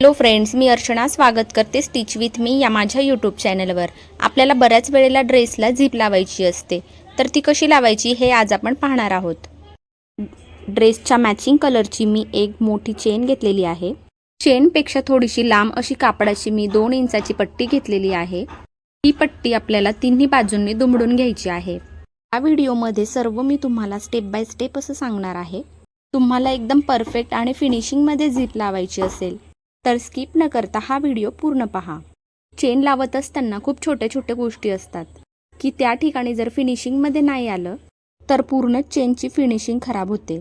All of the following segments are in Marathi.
हॅलो फ्रेंड्स मी अर्चना स्वागत करते स्टिच विथ मी या माझ्या यूट्यूब चॅनलवर आपल्याला बऱ्याच वेळेला ड्रेसला झीप लावायची असते. तर ती कशी लावायची हे आज आपण पाहणार आहोत. ड्रेसच्या मॅचिंग कलरची मी एक मोठी चेन घेतलेली आहे. चेनपेक्षा थोडीशी लांब अशी कापडाची मी दोन इंचाची पट्टी घेतलेली आहे. ही पट्टी आपल्याला तिन्ही बाजूंनी दुमडून घ्यायची आहे. या व्हिडिओमध्ये सर्व मी तुम्हाला स्टेप बाय स्टेप असं सांगणार आहे. तुम्हाला एकदम परफेक्ट आणि फिनिशिंगमध्ये झीप लावायची असेल. तर स्किप न करता हा व्हिडिओ पूर्ण पहा. चेन लावत असताना खूप छोट्या छोट्या गोष्टी असतात. की त्या ठिकाणी जर फिनिशिंगमध्ये नाही आलं तर पूर्ण चेनची फिनिशिंग खराब होते.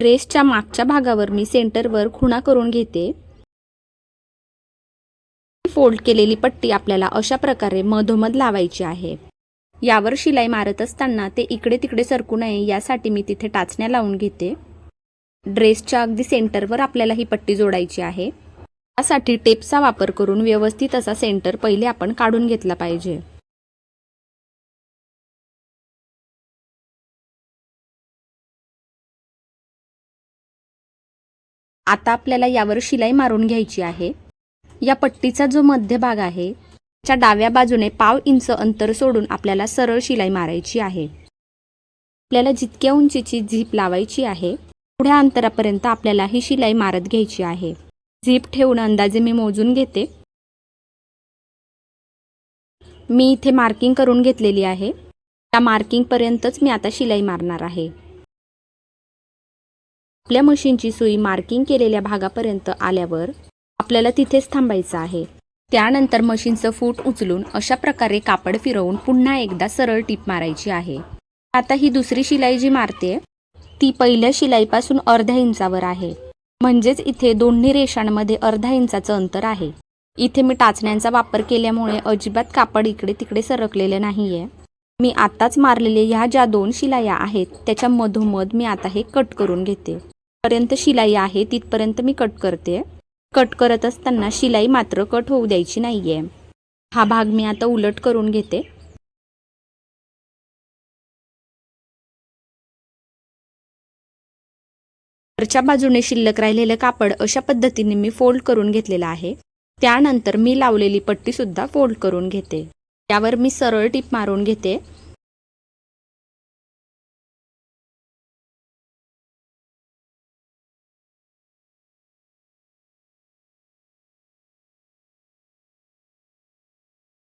ड्रेसच्या मागच्या भागावर मी सेंटरवर खुणा करून घेते. फोल्ड केलेली पट्टी आपल्याला अशा प्रकारे मधोमध लावायची आहे. यावर शिलाई मारत असताना ते इकडे तिकडे सरकू नये यासाठी मी तिथे टाचण्या लावून घेते. ड्रेसच्या अगदी सेंटरवर आपल्याला ही पट्टी जोडायची आहे. त्यासाठी टेपचा वापर करून व्यवस्थित असा सेंटर पहिले आपण काढून घेतला पाहिजे. आता आपल्याला यावर शिलाई मारून घ्यायची आहे. या पट्टीचा जो मध्यभाग आहे च्या डाव्या बाजूने पाव इंच अंतर सोडून आपल्याला सरळ शिलाई मारायची आहे. आपल्याला जितक्या उंचीची झीप लावायची आहे पुढ्या अंतरापर्यंत आपल्याला ही शिलाई मारत घ्यायची आहे. झीप ठेवून अंदाजे मी मोजून घेते. मी इथे मार्किंग करून घेतलेली आहे. त्या मार्किंगपर्यंतच मी आता शिलाई मारणार आहे. आपल्या मशीनची सुई मार्किंग केलेल्या भागापर्यंत आल्यावर आपल्याला तिथेच थांबायचं आहे. त्यानंतर मशीनचं फूट उचलून अशा प्रकारे कापड फिरवून पुन्हा एकदा सरळ टीप मारायची आहे. आता ही दुसरी शिलाई जी मारते ती पहिल्या शिलाईपासून अर्ध्या इंचावर आहे. म्हणजेच इथे दोन्ही रेषांमध्ये अर्धा इंचाचं अंतर आहे. इथे मी टाचण्यांचा वापर केल्यामुळे अजिबात कापड इकडे तिकडे सरकलेलं नाही आहे मी आत्ताच मारलेले ह्या ज्या दोन शिलाया आहेत त्याच्या मधोमध मी आता हे कट करून घेते. पर्यंत शिलाई आहे तिथपर्यंत मी कट करते. कट करत असताना शिलाई मात्र कट होऊ द्यायची नाहीये. हा भाग मी आता उलट करून घेते. वरच्या बाजूने शिल्लक राहिलेलं कापड अशा पद्धतीने मी फोल्ड करून घेतलेलं आहे. त्यानंतर मी लावलेली पट्टी सुद्धा फोल्ड करून घेते. त्यावर मी सरळ टीप मारून घेते.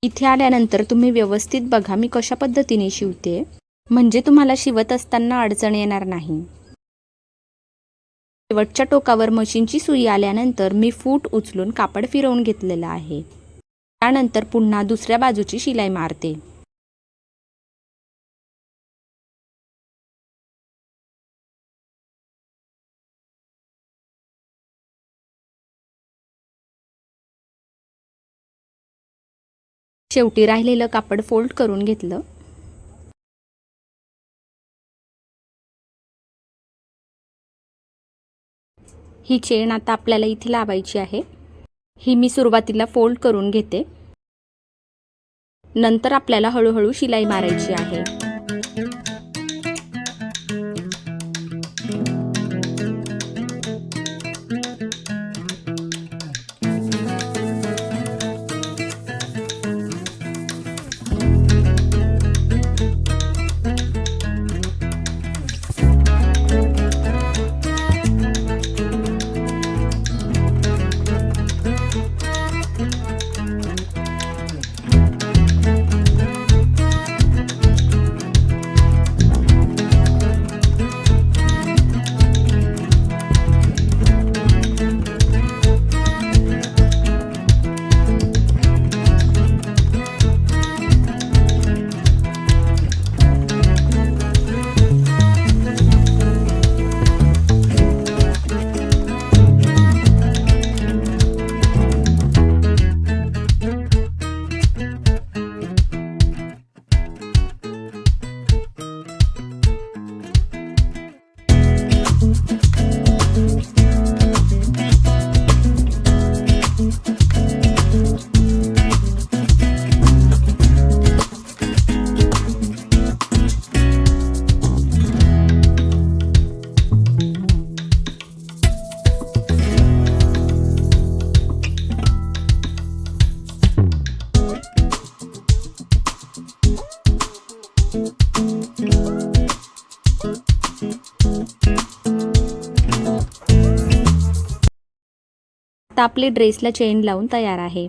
इथे आल्यानंतर तुम्ही व्यवस्थित बघा मी कशा पद्धतीने शिवते. म्हणजे तुम्हाला शिवत असताना अडचण येणार नाही. शेवटच्या टोकावर मशीनची सुई आल्यानंतर मी फूट उचलून कापड फिरवून घेतलेलं आहे. त्यानंतर पुन्हा दुसऱ्या बाजूची शिलाई मारते. शेवटी राहिलेलं कापड फोल्ड करून घेतलं. ही चेन आता आपल्याला इथे लावायची आहे. ही मी सुरुवातीला फोल्ड करून घेते. नंतर आपल्याला हळूहळू शिलाई मारायची आहे. आता आपली ड्रेसला चेन लावून तयार आहे.